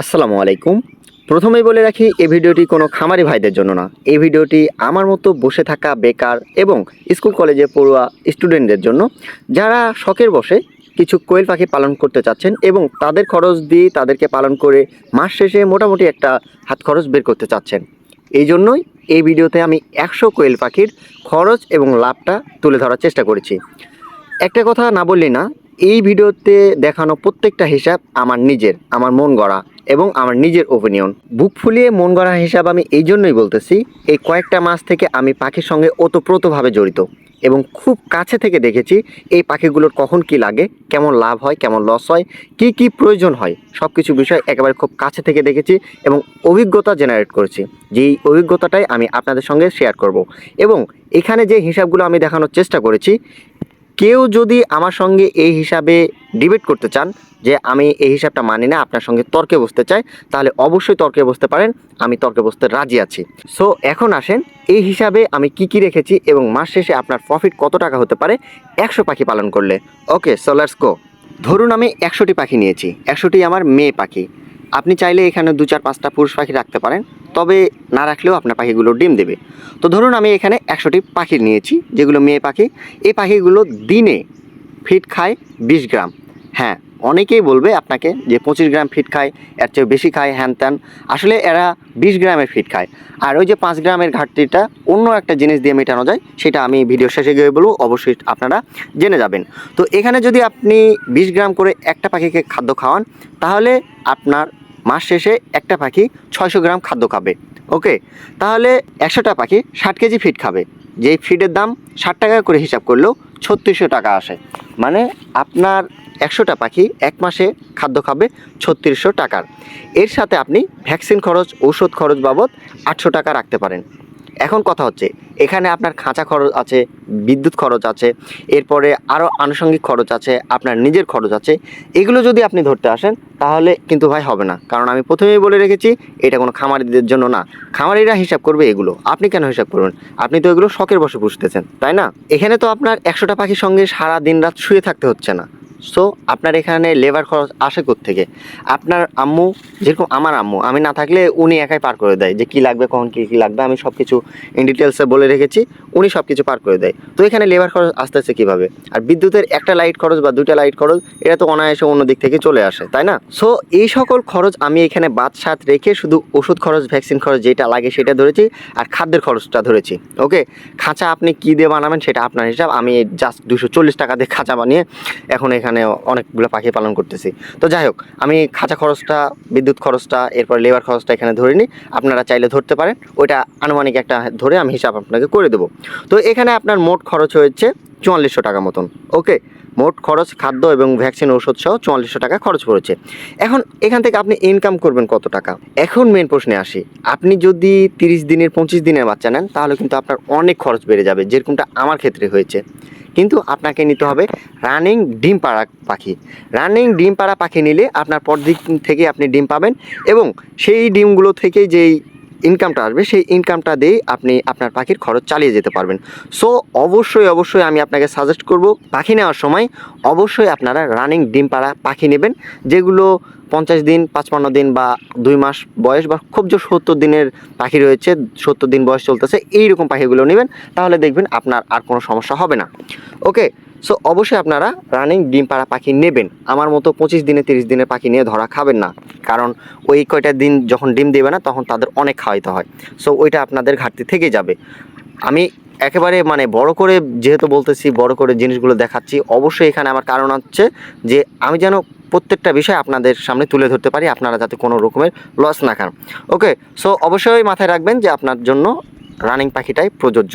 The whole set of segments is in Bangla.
আসসালামু আলাইকুম। প্রথমেই বলে রাখি, এই ভিডিওটি কোনো খামারি ভাইদের জন্য না। এই ভিডিওটি আমার মতো বসে থাকা বেকার এবং স্কুল কলেজে পড়ুয়া স্টুডেন্টদের জন্য, যারা শখের বসে কিছু কোয়েল পাখি পালন করতে চাচ্ছেন এবং তাদের খরচ দিয়ে তাদেরকে পালন করে মাস শেষে মোটামুটি একটা হাত খরচ বের করতে চাচ্ছেন। এই জন্যই এই ভিডিওতে আমি একশো কোয়েল পাখির খরচ এবং লাভটা তুলে ধরার চেষ্টা করেছি। একটা কথা না বললি না, এই ভিডিওতে দেখানো প্রত্যেকটা হিসাব আমার নিজের, আমার মন গড়া। এবং আমার নিজের ওপিনিয়ন বুক ফুলিয়ে মন গড়া হিসাব আমি এই জন্যই বলতেছি, এই কয়েকটা মাস থেকে আমি পাখির সঙ্গে ওতপ্রোতভাবে জড়িত এবং খুব কাছে থেকে দেখেছি এই পাখিগুলোর কখন কি লাগে, কেমন লাভ হয়, কেমন লস হয়, কি কি প্রয়োজন হয় সব কিছু বিষয় একেবারে খুব কাছে থেকে দেখেছি এবং অভিজ্ঞতা জেনারেট করেছি। যেই অভিজ্ঞতাটাই আমি আপনাদের সঙ্গে শেয়ার করব। এবং এখানে যে হিসাবগুলো আমি দেখানোর চেষ্টা করেছি কেউ যদি আমার সঙ্গে এই হিসাবে ডিবেট করতে চান যে আমি এই হিসাবটা মানি না, আপনার সঙ্গে তর্কে বসতে চাই, তাহলে অবশ্যই তর্কে বসতে পারেন, আমি তর্কে বসতে রাজি আছি। সো এখন আসেন, এই হিসাবে আমি কি কি রেখেছি এবং মাস শেষে আপনার প্রফিট কত টাকা হতে পারে, একশো পাখি পালন করলে। ওকে সো লেটস গো ধরুন আমি একশোটি পাখি নিয়েছি, একশোটি আমার মেয়ে পাখি। আপনি চাইলে এখানে দু চার পাঁচটা পুরুষ পাখি রাখতে পারেন। তবে না রাখলেও আপনার পাখিগুলো ডিম দেবে। তো ধরুন আমি এখানে একশোটি পাখি নিয়েছি, যেগুলো মেয়ে পাখি। এই পাখিগুলো দিনে ফিট খায় বিশ গ্রাম। হ্যাঁ অনেকেই বলবে আপনাকে যে পঁচিশ গ্রাম ফিট খায়, এর চেয়ে বেশি খায়, হ্যান ত্যান। আসলে এরা বিশ গ্রামের ফিট খায়। আর ওই যে পাঁচ গ্রামের ঘাটতিটা অন্য একটা জিনিস দিয়ে মেটানো যায়, সেটা আমি ভিডিও শেষে গিয়ে বলব, অবশ্যই আপনারা জেনে যাবেন। তো এখানে যদি আপনি বিশ গ্রাম করে একটা পাখিকে খাদ্য খাওয়ান, তাহলে আপনার মাস শেষে একটা পাখি ছয়শো গ্রাম খাদ্য খাবে, ওকে? তাহলে একশোটা পাখি ষাট কেজি ফিড খাবে। যেই ফিডের দাম ষাট টাকা করে হিসাব করলেও ছত্রিশশো টাকা আসে। মানে আপনার একশোটা পাখি এক মাসে খাদ্য খাবে ছত্রিশশো টাকার। এর সাথে আপনি ভ্যাকসিন খরচ, ঔষধ খরচ বাবদ আটশো টাকা রাখতে পারেন। এখন কথা হচ্ছে, এখানে আপনার খাঁচা খরচ আছে বিদ্যুৎ খরচ আছে, এরপরে আরও আনুষঙ্গিক খরচ আছে, আপনার নিজের খরচ আছে, এগুলো যদি আপনি ধরতে আসেন, তাহলে কিন্তু ভাই হবে না। কারণ আমি প্রথমেই বলে রেখেছি, এটা কোনো খামারিদের জন্য না। খামারিরা হিসাব করবে এগুলো। আপনি কেন হিসাব করবেন? আপনি তো এগুলো শখের বসে পুষতেছেন, তাই না? এখানে তো আপনার একশোটা পাখির সঙ্গে সারা দিন রাত শুয়ে থাকতে হচ্ছে না। সো আপনার এখানে লেবার খরচ আসে থেকে আপনার আম্মু, যেরকম আমার আম্মু, আমি না থাকলে উনি একাই পার করে দেয় যে কী লাগবে, কখন কী কী লাগবে, আমি সব কিছু ইন ডিটেলসে বলে রেখেছি, উনি সব কিছু পার করে দেয়। তো এখানে লেবার খরচ আসতেছে কীভাবে? আর বিদ্যুতের একটা লাইট খরচ বা দুইটা লাইট খরচ, এটা তো অনায়াসে অন্য দিক থেকে চলে আসে, তাই না? সো এই সকল খরচ আমি এখানে বাদ সাত রেখে শুধু ওষুধ খরচ ভ্যাকসিন খরচ যেটা লাগে সেটা ধরেছি, আর খাদ্যের খরচটা ধরেছি ওকে খাঁচা আপনি কী দিয়ে বানাবেন সেটা আপনার হিসাব, আমি জাস্ট দুশো চল্লিশ টাকা দিয়ে খাঁচা বানিয়ে এখন এখানে অনেকগুলো পাখি পালন করতেছি। তো যাই হোক, আমি খাঁচা খরচটা, বিদ্যুৎ খরচটা, এরপর লেবার খরচটা এখানে ধরে নিই। আপনারা চাইলে ধরতে পারেন। ওইটা আনুমানিক একটা ধরে আমি হিসাব আপনাকে করে দেবো। তো এখানে আপনার মোট খরচ হয়েছে চুয়াল্লিশশো টাকা মতন। ওকে? মোট খরচ খাদ্য এবং ভ্যাকসিন ওষুধ সহ চুয়াল্লিশশো টাকা খরচ পড়েছে। এখন এখান থেকে আপনি ইনকাম করবেন কত টাকা? এখন মেন প্রশ্নে আসি। আপনি যদি তিরিশ দিনের, পঁচিশ দিনের বাচ্চা নেন, তাহলে কিন্তু আপনার অনেক খরচ বেড়ে যাবে, যেরকমটা আমার ক্ষেত্রে হয়েছে। কিন্তু আপনাকে নিতে হবে রানিং ডিম পাড়া পাখি। রানিং ডিম পাড়া পাখি নিলে আপনার পরদিক থেকে আপনি ডিম পাবেন এবং সেই ডিমগুলো থেকে যেই ইনকামটা আসবে, সেই ইনকামটা দিয়েই আপনি আপনার পাখির খরচ চালিয়ে যেতে পারবেন। সো অবশ্যই অবশ্যই আমি আপনাকে সাজেস্ট করব, পাখি নেওয়ার সময় অবশ্যই আপনারা রানিং ডিম পাড়া পাখি নেবেন, যেগুলো পঞ্চাশ দিন, পাঁচপান্ন দিন বা দুই মাস বয়স বা খুব যে সত্তর দিনের পাখি রয়েছে, সত্তর দিন বয়স চলতেছে, এইরকম পাখিগুলো নেবেন, তাহলে দেখবেন আপনার আর কোনো সমস্যা হবে না। ওকে সো অবশ্যই আপনারা রানিং ডিম পাড়া পাখি নেবেন। আমার মতো পঁচিশ দিনে, তিরিশ দিনের পাখি নিয়ে ধরা খাবেন না। কারণ ওই কয়টা দিন যখন ডিম দেবে না, তখন তাদের অনেক খাওয়াইতে হয়। সো ওইটা আপনাদের ঘাটতি থেকে যাবে। আমি একেবারে মানে বড় করে যেহেতু বলতেছি, বড় করে জিনিসগুলো দেখাচ্ছি, অবশ্যই এখানে আমার কারণ হচ্ছে যে আমি যেন প্রত্যেকটা বিষয় আপনাদের সামনে তুলে ধরতে পারি, আপনারা যাতে কোনো রকমের লস না খান। ওকে সো অবশ্যই মাথায় রাখবেন যে আপনার জন্য রানিং পাখিটাই প্রযোজ্য।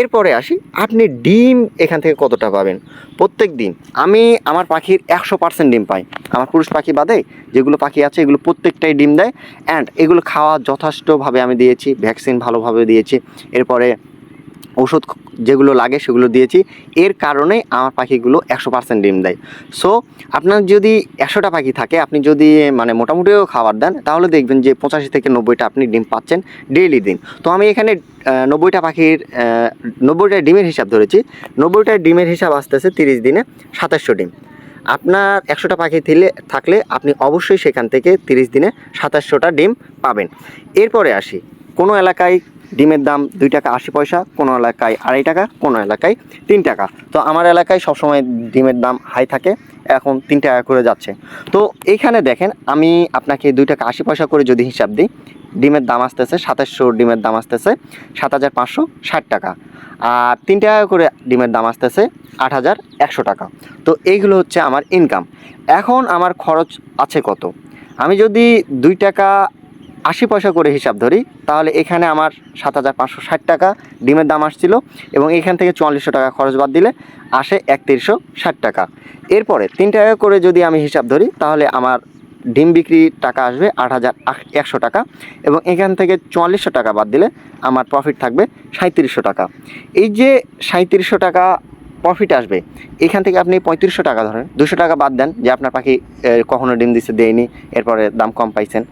এরপরে আসি, আপনি ডিম এখান থেকে কতটা পাবেন? প্রত্যেক দিন আমি আমার পাখির একশো পার্সেন্ট ডিম পাই। আমার পুরুষ পাখি বাদে যেগুলো পাখি আছে এগুলো প্রত্যেকটাই ডিম দেয়। অ্যান্ড এগুলো খাওয়া যথেষ্টভাবে আমি দিয়েছি ভ্যাকসিন ভালোভাবে দিয়েছি। এরপরে ওষুধ যেগুলো লাগে সেগুলো দিয়েছি। এর কারণে আমার পাখিগুলো একশো পার্সেন্ট ডিম দেয়। সো আপনার যদি একশোটা পাখি থাকে, আপনি যদি মানে মোটামুটিও খাবার দেন, তাহলে দেখবেন যে পঁচাশি থেকে নব্বইটা আপনি ডিম পাচ্ছেন ডেইলি দিন। তো আমি এখানে নব্বইটা পাখির নব্বইটা ডিমের হিসাব ধরেছি। নব্বইটা ডিমের হিসাব আসতেছে তিরিশ দিনে সাতাশশো ডিম। আপনার একশোটা পাখি দিলে থাকলে আপনি অবশ্যই সেখান থেকে তিরিশ দিনে সাতাশশোটা ডিম পাবেন। এরপরে আসি। কোনো এলাকায় ডিমের দাম দুই টাকা আশি পয়সা, কোনো এলাকায় আড়াই টাকা, কোনো এলাকায় তিন টাকা। তো আমার এলাকায় সবসময় ডিমের দাম হাই থাকে, এখন তিন টাকা করে যাচ্ছে। তো এইখানে দেখেন, আমি আপনাকে দুই টাকা আশি পয়সা করে যদি হিসাব দিই, ডিমের দাম আসতেছে সাতাশশো, ডিমের দাম আসতেছে সাত হাজার পাঁচশো ষাট টাকা। আর তিন টাকা করে ডিমের দাম আসতেছে আট হাজার একশো টাকা। তো এইগুলো হচ্ছে আমার ইনকাম এখন আমার খরচ আছে কত? আমি যদি দুই টাকা আশি পয়সা করে হিসাব ধরি, তাহলে এখানে আমার সাত হাজার পাঁচশো ষাট টাকা ডিমের দাম আসছিল এবং এখান থেকে চুয়াল্লিশশো টাকা খরচ বাদ দিলে আসে একত্রিশশো ষাট টাকা। এরপরে তিন টাকা করে যদি আমি হিসাব ধরি, তাহলে আমার ডিম বিক্রি টাকা আসবে আট হাজার একশো টাকা এবং এখান থেকে চুয়াল্লিশশো টাকা বাদ দিলে আমার প্রফিট থাকবে সাঁত্রিশশো টাকা। এই যে সাঁত্রিশশো টাকা প্রফিট আসবে। এখান থেকে আপনি পঁয়ত্রিশশো টাকা ধরেন। দুশো টাকা বাদ দেন যে আপনার পাখি কখনো ডিম দিচ্ছে দেয়নি, এরপরে দাম কম পাইছেন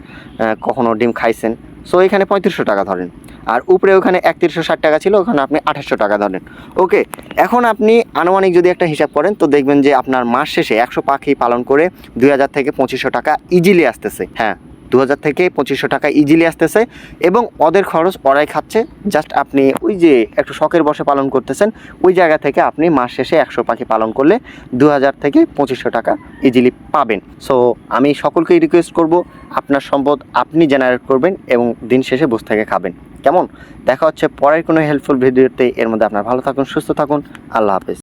কখনো ডিম খাইছেন। সো এখানে পঁয়ত্রিশশো টাকা ধরেন। আর উপরে ওখানে একত্রিশশো ষাট টাকা ছিল, ওখানে আপনি আঠাশশো টাকা ধরেন। ওকে এখন আপনি আনুমানিক যদি একটা হিসাব করেন, তো দেখবেন যে আপনার মাস শেষে একশো পাখি পালন করে দুই হাজার থেকে পঁচিশশো টাকা ইজিলি আসতেছে। হ্যাঁ। দু হাজার থেকে পঁচিশশো টাকা ইজিলি আসতেছে এবং ওদের খরচ ওরাই খাচ্ছে। জাস্ট আপনি ওই যে একটু শখের বসে পালন করতেছেন, ওই জায়গা থেকে আপনি মাস শেষে একশো পাখি পালন করলে দু হাজার থেকে পঁচিশশো টাকা ইজিলি পাবেন। সো আমি সকলকেই রিকোয়েস্ট করব, আপনার সম্পদ আপনি জেনারেট করবেন এবং দিন শেষে বসে থেকে খাবেন। কেমন? দেখা হচ্ছে পরের কোনো হেল্পফুল ভিডিওতে এর মধ্যে আপনার ভালো থাকুন, সুস্থ থাকুন। আল্লাহ হাফেজ।